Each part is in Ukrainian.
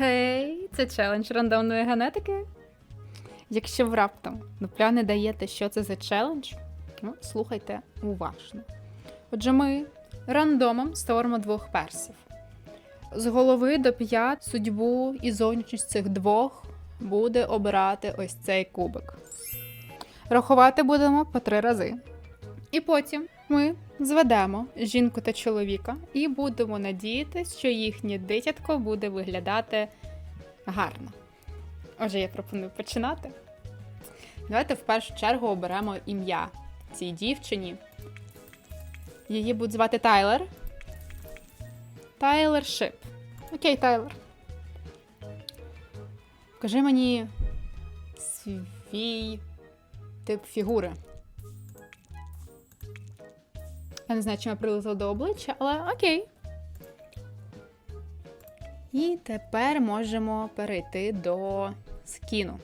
Гей, це челендж рандомної генетики. Якщо ви раптом не даєте, що це за челендж, ну, слухайте уважно. Отже, ми рандомом створимо двох персів. З голови до п'ят судьбу і зовнішність цих двох буде обирати ось цей кубик. Рахувати будемо по три рази. І потім ми зведемо жінку та чоловіка і будемо надіятися, що їхнє дитятко буде виглядати гарно. Отже, я пропоную починати. Давайте в першу чергу оберемо ім'я цій дівчині. Її будуть звати Тайлер. Тайлер Шип. Окей, Тайлер. Покажи мені свій тип фігури. Я не знаю, чим я прилетіла до обличчя, але окей. І тепер можемо перейти до скіну.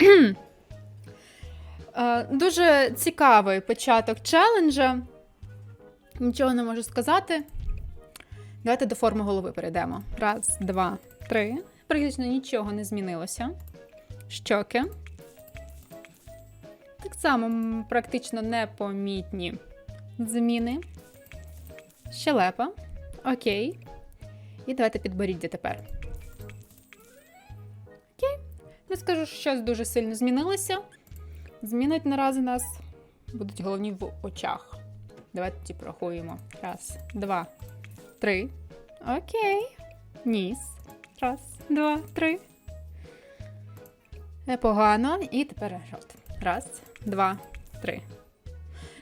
Е, Дуже цікавий початок челенджа. Нічого не можу сказати. Давайте до форми голови перейдемо. Раз, два, три. Практично нічого не змінилося. Щоки. Так само практично непомітні зміни. Щелепа. Окей. І давайте підборіддя тепер. Окей. Не скажу, що щось дуже сильно змінилося. Зміни наразі нас будуть головні в очах. Давайте ті порахуємо. Раз, два, три. Окей. Ніс. Раз, два, три. Непогано. І тепер рот. Раз, два, три.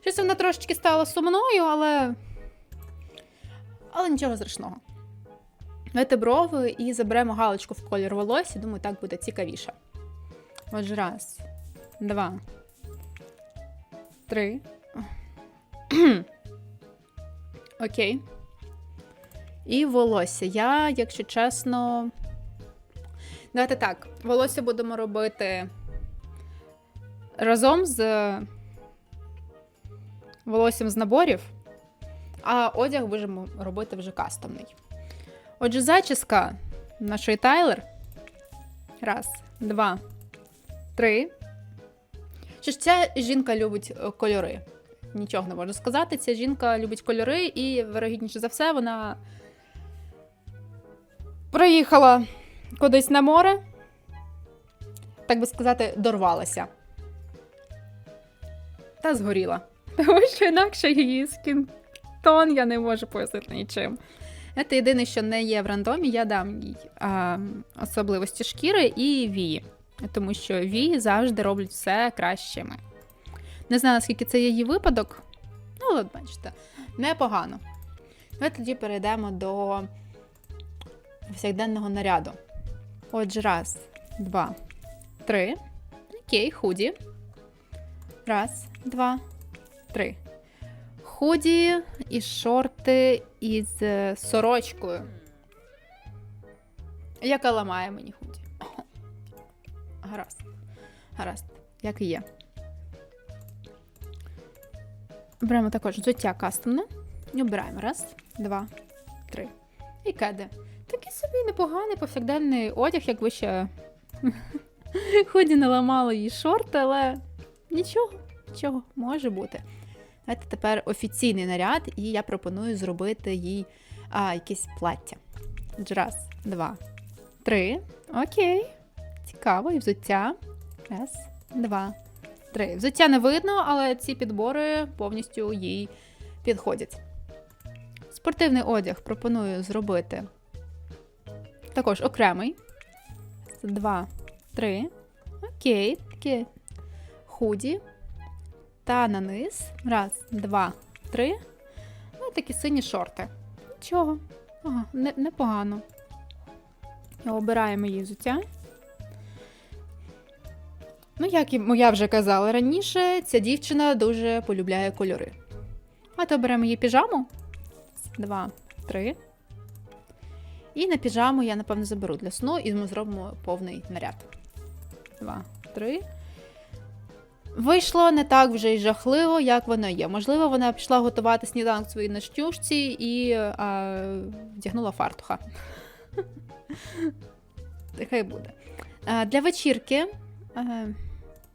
Щось вона трошечки стала сумною, але. Але нічого страшного. Давайте брови і заберемо галочку в колір волосся. Думаю, так буде цікавіше. Отже, раз, два, три. Окей. І волосся. Я, якщо чесно. Давайте так. Волосся будемо робити разом з волоссям з наборів, а одяг будемо робити вже кастомний. Отже, зачіска нашої Тайлер. Раз, два, три. Що ж ця жінка любить е, кольори. Нічого не можу сказати. Ця жінка любить кольори, і, вирогідніше за все, вона приїхала кудись на море, так би сказати, дорвалася. Та згоріла. Тому що інакше її скінтон я не можу пояснити нічим. Це єдине, що не є в рандомі, я дам їй а, особливості шкіри і вії. Тому що вії завжди роблять все кращими. Не знаю, наскільки це її випадок. Ну, от бачите, непогано. Ми тоді перейдемо до повсякденного наряду. Отже, раз, два, три. Окей, худі. Раз, два, три. Худі і шорти із е, сорочкою. Яка ламає мені худі. Гаразд. Гаразд, як і є. Беремо також взуття кастомне. І обираємо. Раз, два, три. І кеди. Такий собі непоганий повсякденний одяг, якби ще худі не ламало її шорти, але нічого, нічого може бути. Давайте тепер офіційний наряд, і я пропоную зробити їй а, якесь плаття. Раз, два, три. Окей. Цікаво, і взуття. Раз, два, три. Взуття не видно, але ці підбори повністю їй підходять. Спортивний одяг пропоную зробити також окремий. Два, три. Окей, таке худі. Та на низ. Раз, два, три. Ну, такі сині шорти. Нічого. Ага, не, непогано. Обираємо її взуття. Ну, як і я вже казала раніше, ця дівчина дуже полюбляє кольори. А то беремо її піжаму. Два, три. І на піжаму я, напевно, заберу для сну, і ми зробимо повний наряд. Два, три. Вийшло не так вже й жахливо, як воно є. Можливо, вона пішла готувати сніданок своїй нащущці і а, вдягнула фартуха. Нехай буде. А, для вечірки. А,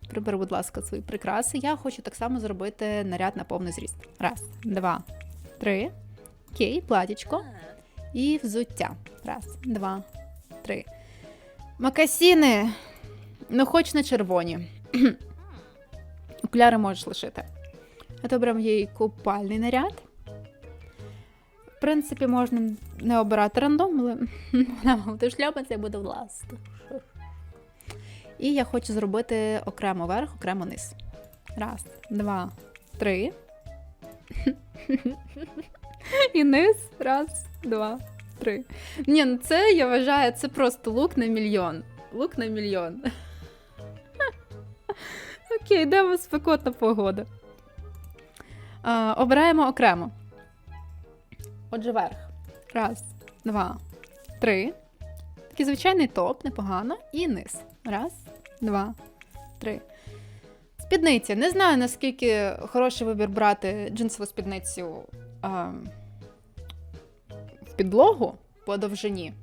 прибери, будь ласка, свої прикраси. Я хочу так само зробити наряд на повний зріст. Раз, два, три. Окей, платічко. І взуття. Раз, два, три. Макасіни. Ну, хоч не червоні. Окуляри можеш лишити. То беремо їй купальний наряд. В принципі, можна не обирати рандом, але вона буде шляпатися і буде власне. І я хочу зробити окремо верх, окремо низ. Раз, два, три. І низ. Раз, два, три. Ні, ну це я вважаю, це просто лук на мільйон. Лук на мільйон. Окей, йдемо спекотна погода. А, обираємо окремо. Отже, верх. Раз, два, три. Такий звичайний топ, непогано. І низ. Раз, два, три. Спідниця. Не знаю, наскільки хороший вибір брати джинсову спідницю а, в підлогу по довжині.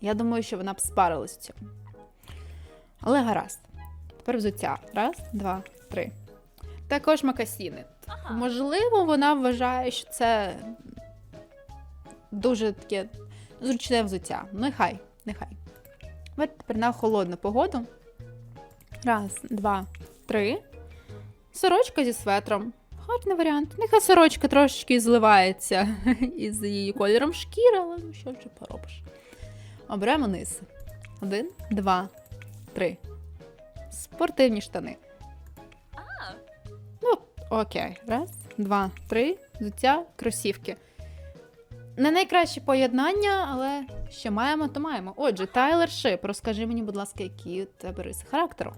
Я думаю, що вона б спарилась в цьому. Але гаразд. Тепер взуття. Раз, два, три. Також макасіни. Можливо, вона вважає, що це дуже таке зручне взуття. Ну, Нехай, нехай. Давайте тепер на холодну погоду. Раз, два, три. Сорочка зі светром. Гарний варіант. Нехай сорочка трошечки зливається із її кольором шкіри, але ну що вже поробиш. Оберемо низ. Один, два, три. Спортивні штани. Ну, окей. Раз, два, три. Взуття, кросівки. Не найкраще поєднання, але що маємо, то маємо. Отже, Тайлер Шип, розкажи мені, будь ласка, які у тебе риси характеру.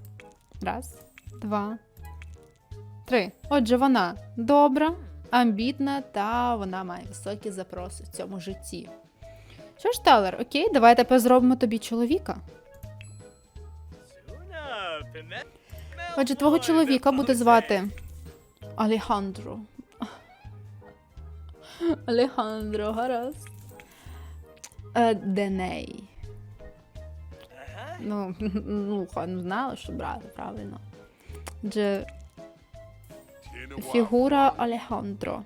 Раз, два, три. Отже, вона добра, амбітна та вона має високі запроси в цьому житті. Що ж, Тайлер, окей, давай тепер зробимо тобі чоловіка. Отже, твого чоловіка буде звати Алехандро. Алехандро, гаразд. Е, Деней. Ну, ну, не знала, що брати, правильно. Отже, фігура Алехандро.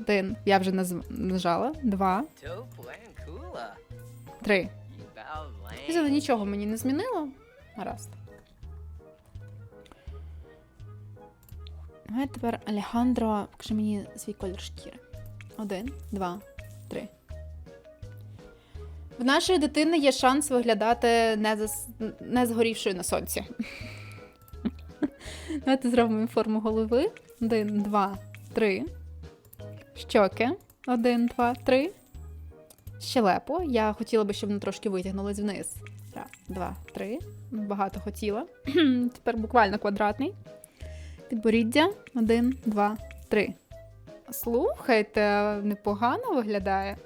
Один. Я вже нажала. Два, три. Нічого мені не змінило. Гаразд. Давай тепер Алехандро, покажи мені свій колір шкіри. Один, два, три. В нашої дитини є шанс виглядати не, зас... не згорівшою на сонці. Давайте зробимо форму голови. Один, два, три. Щоки. Один, два, три. Щелепу. Я хотіла би, щоб воно трошки витягнулось вниз. Раз, два, три. Багато хотіла. Тепер буквально квадратний. Підборіддя. Один, два, три. Слухайте, непогано виглядає.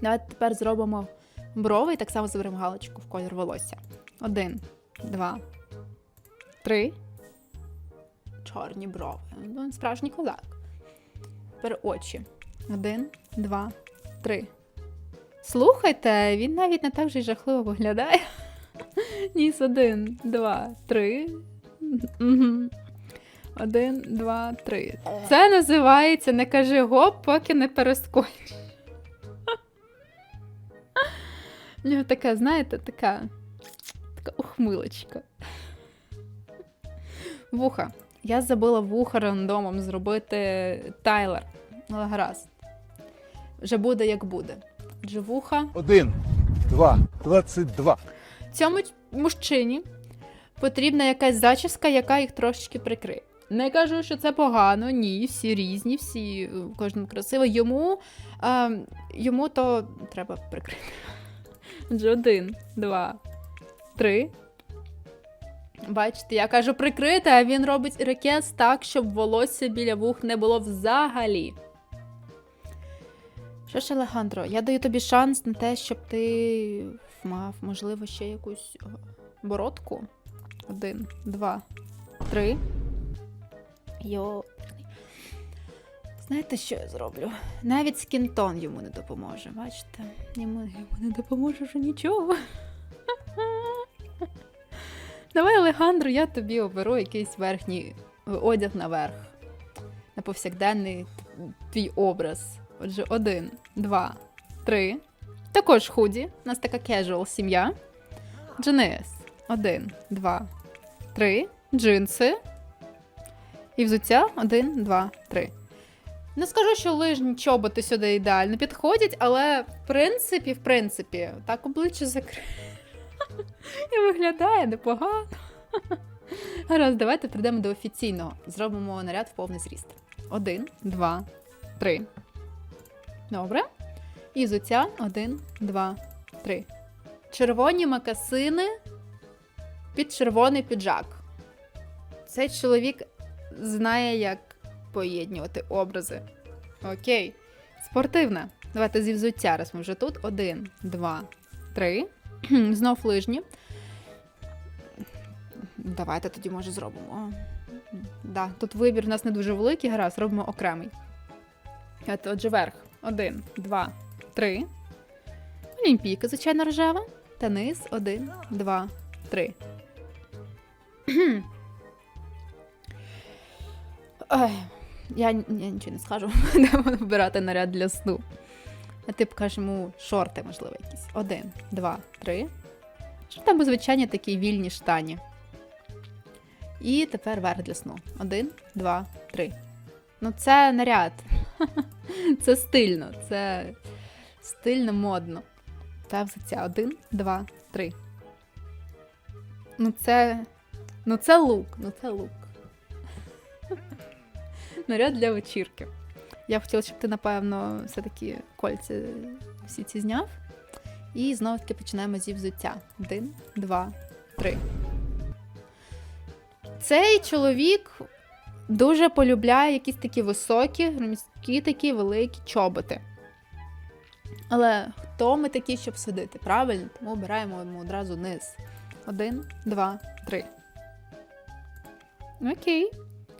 Давайте тепер зробимо брови і так само заберемо галочку в колір волосся. Один, два, три. Чорні брови. Ну, справжній козак. Тепер очі. Один, два, три. Слухайте, він навіть не так вже й жахливо виглядає. Ніс один, два, три. Один, два, три. Це називається не кажи гоп, поки не перескочиш. У нього така, знаєте, така, така ухмилочка. Вуха. Я забула вуха рандомом зробити Тайлер. Але гаразд. Вже буде як буде. Отже, вуха. Один, два, двадцять два. Цьому мужчині потрібна якась зачіска, яка їх трошечки прикриє. Не кажу, що це погано, ні, всі різні, всі е, кожен красивий. Йому, а, йому то треба прикрити. Отже, один, два, три. Бачите, я кажу прикрити, а він робить рекес так, щоб волосся біля вух не було взагалі. Що ж, Алехандро, я даю тобі шанс на те, щоб ти мав, можливо, ще якусь е, бородку. Один, два, три. Йо. Знаєте, що я зроблю? Навіть скінтон йому не допоможе. Бачите? Йому, йому не допоможе вже нічого. Давай, Алехандро, я тобі оберу якийсь верхній одяг наверх. На повсякденний твій образ. Отже, один, два, три. Також худі. У нас така кежуал сім'я. Дженис. Один, два, три. Джинси. І взуття. Один, два, три. Не скажу, що лижні чоботи сюди ідеально підходять, але в принципі, в принципі, так обличчя закрите. І виглядає непогано. Гаразд, давайте прийдемо до офіційного. Зробимо наряд в повний зріст. Один, два, три. Добре. І взуття. Один, два, три. Червоні макасини під червоний піджак. Цей чоловік знає, як поєднувати образи. Окей. Спортивна. Давайте зі взуття, раз ми вже тут. Один, два, три. Знов лижні. Давайте тоді, може, зробимо. Да, тут вибір у нас не дуже великий, гаразд, робимо окремий. От, отже, верх. Один, два, три. Олімпійка, звичайно, рожева. Та низ. Один, два, три. Ой, я, я нічого не скажу. Будемо вибирати наряд для сну. А ти покажеш йому шорти, можливо, якісь. Один, два, три. Щоб там були звичайні такі вільні штані. І тепер верх для сну. Один, два, три. Ну, це наряд. Це стильно, це стильно модно. Та взуття. Один, два, три. Ну, це. Ну, це лук, ну це лук. Наряд для вечірки. Я хотіла, щоб ти, напевно, все-таки кольця всі ці зняв. І знову таки починаємо зі взуття. Один, два, три. Цей чоловік дуже полюбляє якісь такі високі, громісткі такі великі чоботи. Але хто ми такі, щоб судити? Правильно? Тому обираємо йому одразу низ. Один, два, три. Окей.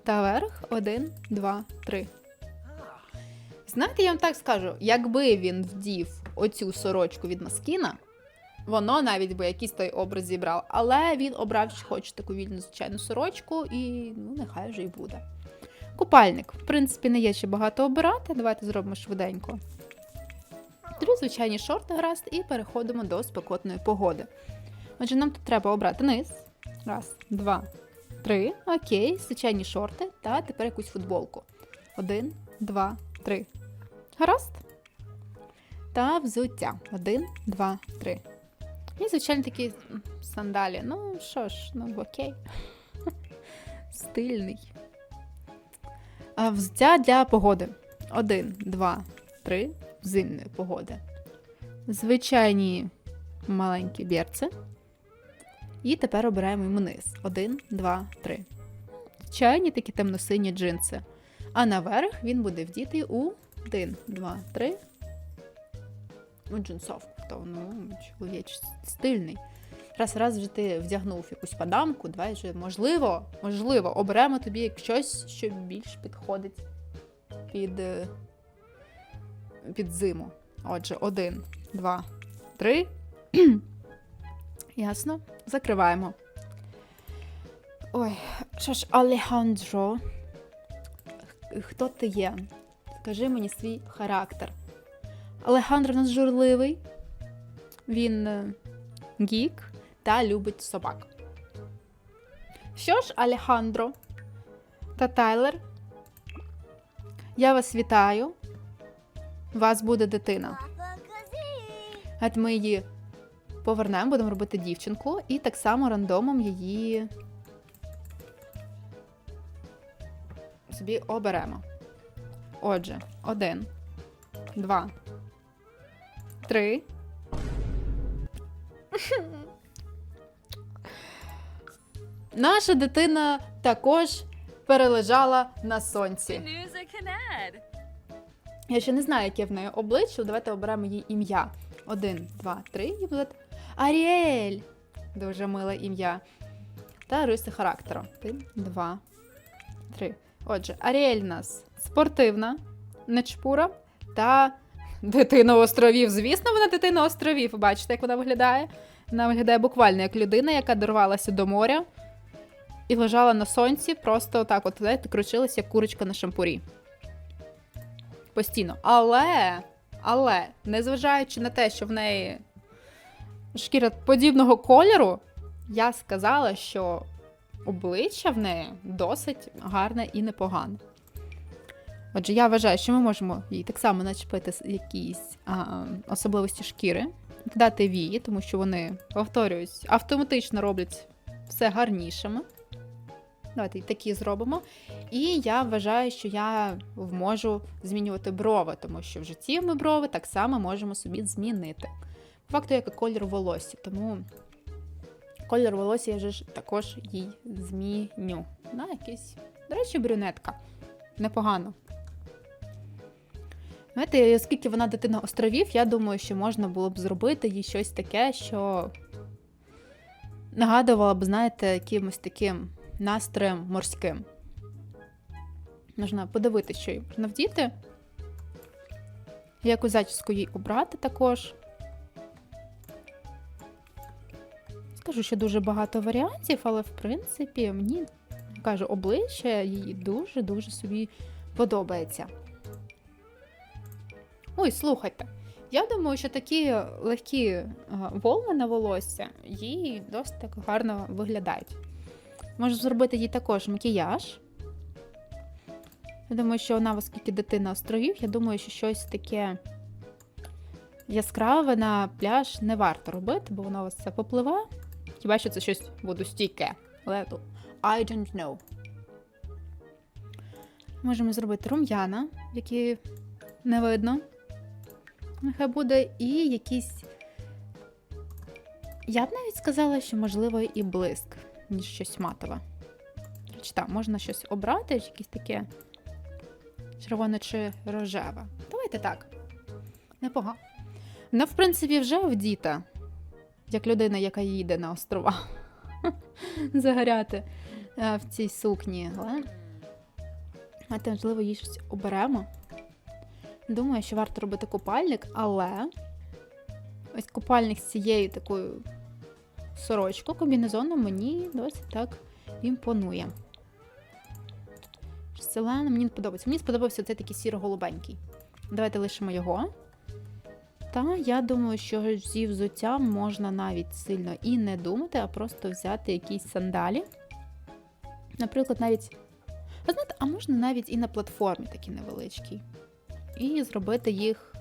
Та верх. Один, два, три. Знаєте, я вам так скажу: якби він вдів оцю сорочку від Маскіна, воно навіть би якийсь той образ зібрав. Але він обрав, що хоче таку вільну звичайну сорочку, і ну, нехай вже й буде. Купальник. В принципі, не є ще багато обирати. Давайте зробимо швиденько. Три звичайні шорти гаразд, і переходимо до спекотної погоди. Отже, нам тут треба обрати низ. Раз, два, три. Окей, звичайні шорти та тепер якусь футболку. Один, два, три. Гаразд. Та взуття. Один, два, три. І, звичайно, такі сандалі. Ну, що ж, ну окей. Стильний. А взуття для погоди. Один, два, три. Зимної погоди. Звичайні маленькі берці. І тепер обираємо йому. Один, два, три. Звичайні такі темно-сині джинси. А наверх він буде вдітий у один, два, три. У джинсовку. То, ну, чоловіч стильний. Раз раз вже ти вдягнув якусь падамку, давай вже можливо, можливо, оберемо тобі щось, що більш підходить під, е, під зиму. Отже, один, два, три. Ясно. Закриваємо. Ой, що ж, Алехандро, хто ти є? Скажи мені свій характер. Алехандро нас журливий, він е, гік та любить собак. Що ж, Алехандро та Тайлер, я вас вітаю. У вас буде дитина. От ми її повернемо, будемо робити дівчинку, і так само рандомом її собі оберемо. Отже, один, два, три. Наша дитина також перележала на сонці. Я ще не знаю, яке в неї обличчя. Давайте оберемо їй ім'я. Один, два, три, і буде Аріель. Дуже миле ім'я. та риси характеру. Один, два, три. Отже, Аріель нас спортивна, нечпура та дитина островів. Звісно, вона дитина островів. Бачите, як вона виглядає? Вона виглядає буквально як людина, яка дорвалася до моря і лежала на сонці, просто отак, от, знаєте, кручилася, як курочка на шампурі. Постійно. Але, але, незважаючи на те, що в неї шкіра подібного кольору, я сказала, що обличчя в неї досить гарне і непогане. Отже, я вважаю, що ми можемо їй так само начепити якісь а, особливості шкіри, дати вії, тому що вони, повторююсь, автоматично роблять все гарнішими. Давайте такі зробимо. І я вважаю, що я можу змінювати брови, тому що в житті ми брови так само можемо собі змінити. По факту, як і колір волосся, тому колір волосся я вже також їй зміню. На якийсь, до речі, брюнетка. Непогано. Знаєте, оскільки вона дитина островів, я думаю, що можна було б зробити їй щось таке, що нагадувала б, знаєте, якимось таким настроєм морським. Можна подивитися, що їй можна вдіти. Яку зачіску їй обрати також. Скажу, що дуже багато варіантів, але в принципі мені кажу, обличчя їй дуже-дуже собі подобається. Ой, слухайте. Я думаю, що такі легкі волни на волосся їй досить так гарно виглядають. Можу зробити їй також макіяж. Я думаю, що вона, оскільки дитина островів, я думаю, що щось таке яскраве на пляж не варто робити, бо воно у вас все попливе. Хіба що це щось водостійке. Але I don't know. Можемо зробити рум'яна, які не видно. Нехай буде і якісь. Я б навіть сказала, що можливо і блиск, ніж щось матове. Речі, так, можна щось обрати, якесь таке червоне чи рожеве. Давайте так. Непогано. Вона, в принципі, вже вдіта, як людина, яка їде на острова. Загоряти е, в цій сукні. Але Знаєте, можливо, їй щось оберемо. Думаю, що варто робити купальник, але ось купальник з цією такою сорочкою, комбінезоном мені досить так імпонує. Зелена мені не подобається. Мені сподобався цей такий сіро-голубенький. Давайте лишимо його. Та я думаю, що зі взуттям можна навіть сильно і не думати, а просто взяти якісь сандалі. Наприклад, навіть. А знаєте, а можна навіть і на платформі такі невеличкі. І зробити їх.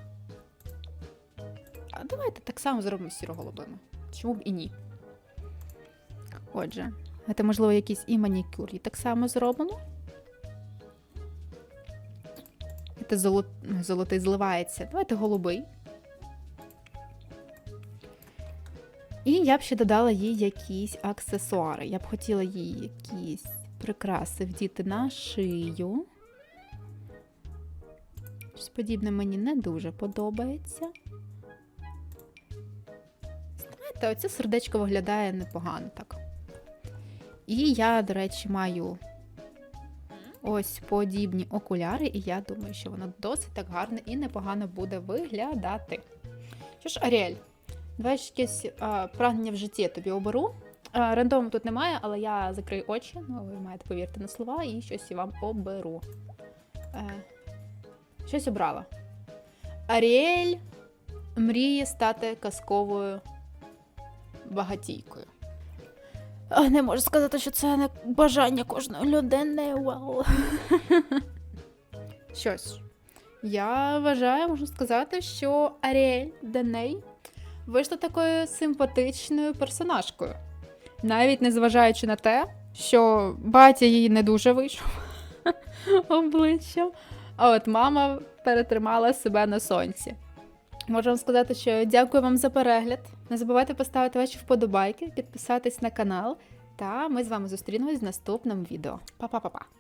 А давайте так само зробимо сіро-голубими. Чому б і ні? Отже, це, можливо, якийсь і манікюр і так само зробимо. Це золот... золотий зливається. Давайте голубий. І я б ще додала їй якісь аксесуари. Я б хотіла їй якісь прикраси вдіти на шию. Щось подібне мені не дуже подобається. Знаєте, оце сердечко виглядає непогано так. І я, до речі, маю ось подібні окуляри, і я думаю, що воно досить так гарно і непогано буде виглядати. Що ж, Аріель, давай ще якесь а, прагнення в житті тобі оберу. А, рандому тут немає, але я закрию очі, ну ви маєте повірити на слова, і щось я вам оберу. Е, щось обрала. Аріель мріє стати казковою багатійкою. Не можу сказати, що це не бажання кожної людини. Well. Щось. Я вважаю, можу сказати, що Аріель Деней вийшла такою симпатичною персонажкою. Навіть незважаючи на те, що батя її не дуже вийшов обличчям, а от мама перетримала себе на сонці. Можу вам сказати, що дякую вам за перегляд. Не забувайте поставити ваші вподобайки, підписатись на канал. Та ми з вами зустрінемось в наступному відео. Па-па-па-па!